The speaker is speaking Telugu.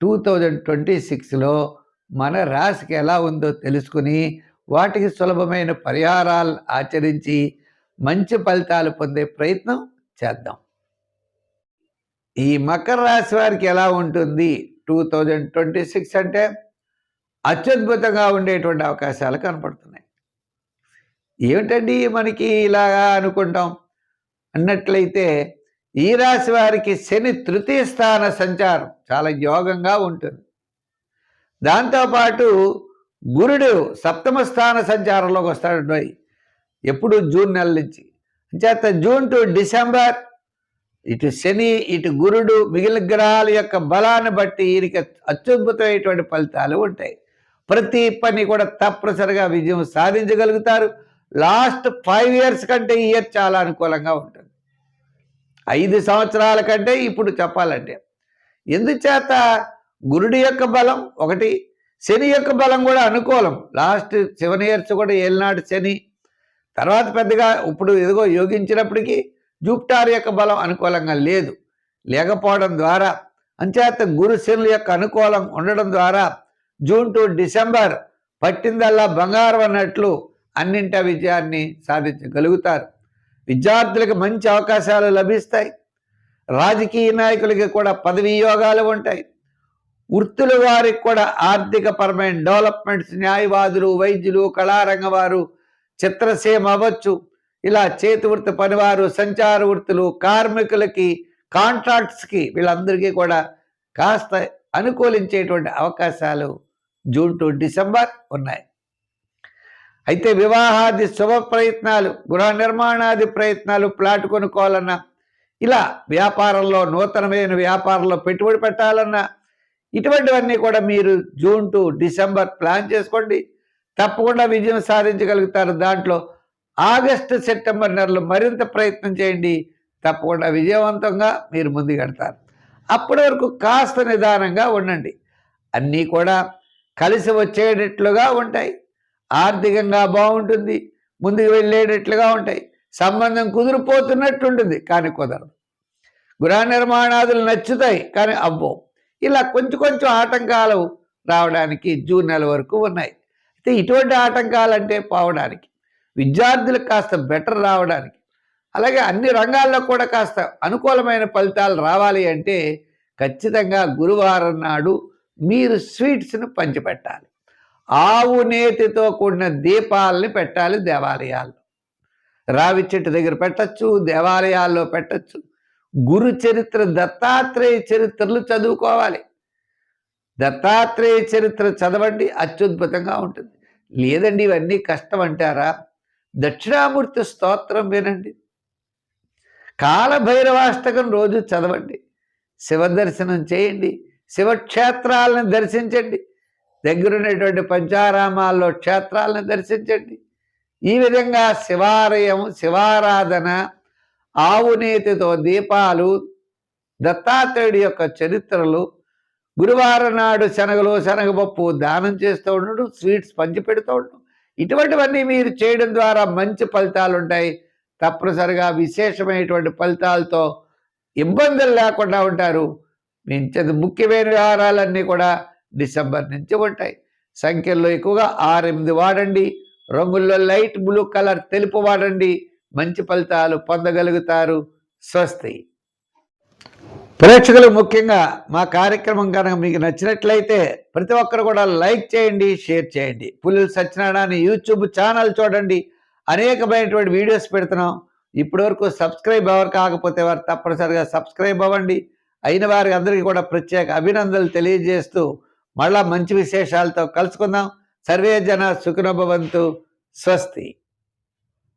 టూ థౌజండ్ ట్వంటీ సిక్స్లో మన రాశికి ఎలా ఉందో తెలుసుకుని వాటికి సులభమైన పరిహారాలు ఆచరించి మంచి ఫలితాలు పొందే ప్రయత్నం చేద్దాం. ఈ మకర రాశి వారికి ఎలా ఉంటుంది? టూ థౌజండ్ ట్వంటీ సిక్స్ అంటే అత్యద్భుతంగా ఉండేటువంటి అవకాశాలు కనపడుతున్నాయి. ఏమిటండి మనకి ఇలాగా అనుకుంటాం? అన్నట్లయితే ఈ రాశి వారికి శని తృతీయ స్థాన సంచారం చాలా యోగంగా ఉంటుంది. దాంతోపాటు గురుడు సప్తమ స్థాన సంచారంలోకి వస్తాడు ఎప్పుడు జూన్ నెల నుంచి. చేత జూన్ టు డిసెంబర్ ఇటు శని ఇటు గురుడు మిగిలిన గ్రహాల యొక్క బలాన్ని బట్టి ఈయనకి అత్యద్భుతమైనటువంటి ఫలితాలు ఉంటాయి. ప్రతి పని కూడా తప్పనిసరిగా విజయం సాధించగలుగుతారు. లాస్ట్ ఫైవ్ ఇయర్స్ కంటే ఇయర్ చాలా అనుకూలంగా ఉంటుంది. ఐదు సంవత్సరాల కంటే ఇప్పుడు చెప్పాలంటే. ఎందుచేత గురుడి యొక్క బలం? ఒకటి శని యొక్క బలం కూడా అనుకూలం. లాస్ట్ సెవెన్ ఇయర్స్ కూడా ఏలినాడు శని. తర్వాత పెద్దగా ఇప్పుడు ఎదుగో యోగించినప్పటికీ జూప్టార్ యొక్క బలం అనుకూలంగా లేదు. లేకపోవడం ద్వారా అంచేత గురు శనుల యొక్క అనుకూలం ఉండడం ద్వారా జూన్ టు డిసెంబర్ పట్టిందల్లా బంగారం అన్నట్లు అన్నింట విజయాన్ని సాధించగలుగుతారు. విద్యార్థులకు మంచి అవకాశాలు లభిస్తాయి. రాజకీయ నాయకులకి కూడా పదవి యోగాలు ఉంటాయి. వృత్తుల వారికి కూడా ఆర్థిక పరమైన డెవలప్మెంట్స్ న్యాయవాదులు వైద్యులు కళారంగ వారు చిత్రసీమ అవ్వచ్చు. ఇలా చేతి వృత్తి పనివారు సంచార వృత్తులు కార్మికులకి కాంట్రాక్ట్స్కి వీళ్ళందరికీ కూడా కాస్త అనుకూలించేటువంటి అవకాశాలు జూన్ టు డిసెంబర్ ఉన్నాయి. అయితే వివాహాది శుభ ప్రయత్నాలు గృహ నిర్మాణాది ప్రయత్నాలు ప్లాట్ కొనుక్కోవాలన్నా ఇలా వ్యాపారంలో నూతనమైన వ్యాపారంలో పెట్టుబడి పెట్టాలన్నా ఇటువంటివన్నీ కూడా మీరు జూన్ టు డిసెంబర్ ప్లాన్ చేసుకోండి. తప్పకుండా విజయం సాధించగలుగుతారు. దాంట్లో ఆగస్టు సెప్టెంబర్ నెలలో మరింత ప్రయత్నం చేయండి. తప్పకుండా విజయవంతంగా మీరు ముందుకెడతారు అప్పటి వరకు కాస్త నిదానంగా ఉండండి. అన్నీ కూడా కలిసి వచ్చేటట్లుగా ఉంటాయి. ఆర్థికంగా బాగుంటుంది ముందుకు వెళ్ళేటట్లుగా ఉంటాయి. సంబంధం కుదిరిపోతున్నట్టు ఉంటుంది కానీ కుదరదు. గృహ నిర్మాణాదులు నచ్చుతాయి కానీ అవ్వవు. ఇలా కొంచెం కొంచెం ఆటంకాలు రావడానికి జూన్ నెల వరకు ఉన్నాయి. అయితే ఇటువంటి ఆటంకాలు అంటే పోవడానికి విద్యార్థులకు కాస్త బెటర్ రావడానికి అలాగే అన్ని రంగాల్లో కూడా కాస్త అనుకూలమైన ఫలితాలు రావాలి అంటే ఖచ్చితంగా గురువారం నాడు మీరు స్వీట్స్ను పంచిపెట్టాలి. ఆవు నేతితో కూడిన దీపాలని పెట్టాలి దేవాలయాల్లో. రావి చెట్టు దగ్గర పెట్టచ్చు దేవాలయాల్లో పెట్టచ్చు. గురు చరిత్ర దత్తాత్రేయ చరిత్రలు చదువుకోవాలి. దత్తాత్రేయ చరిత్ర చదవండి అత్యద్భుతంగా ఉంటుంది. లేదండి ఇవన్నీ కష్టం అంటారా? దక్షిణామూర్తి స్తోత్రం వినండి. కాలభైరవాష్టకం రోజు చదవండి. శివ దర్శనం చేయండి. శివక్షేత్రాలను దర్శించండి. దగ్గరున్నటువంటి పంచారామాల్లో క్షేత్రాలను దర్శించండి. ఈ విధంగా శివాలయం శివారాధన ఆవునేతితో దీపాలు దత్తాత్రేయుడి యొక్క చరిత్రలు గురువారం నాడు శనగలు శనగపప్పు దానం చేస్తూ ఉండడు స్వీట్స్ పంచి పెడుతూ ఉండడం ఇటువంటివన్నీ మీరు చేయడం ద్వారా మంచి ఫలితాలు ఉంటాయి. తప్పనిసరిగా విశేషమైనటువంటి ఫలితాలతో ఇబ్బందులు లేకుండా ఉంటారు. మించదు ముఖ్యమైన వ్యవహారాలన్నీ కూడా డిసెంబర్ నుంచి ఉంటాయి. సంఖ్యల్లో ఎక్కువగా ఆరెనిమిది వాడండి. రంగుల్లో లైట్ బ్లూ కలర్ తెలుపు వాడండి. మంచి ఫలితాలు పొందగలుగుతారు. స్వస్తి. ప్రేక్షకులు ముఖ్యంగా మా కార్యక్రమం కనుక మీకు నచ్చినట్లయితే ప్రతి ఒక్కరు కూడా లైక్ చేయండి షేర్ చేయండి. పులులు సత్యనారాయణ యూట్యూబ్ ఛానల్ చూడండి. అనేకమైనటువంటి వీడియోస్ పెడుతున్నాం. ఇప్పటివరకు సబ్స్క్రైబ్ ఎవరు కాకపోతే వారు తప్పనిసరిగా సబ్స్క్రైబ్ అవ్వండి. అయిన వారికి అందరికీ కూడా ప్రత్యేక అభినందనలు తెలియజేస్తూ మళ్ళా మంచి విశేషాలతో కలుసుకుందాం. సర్వే జన సుఖనభవంతు స్వస్తి.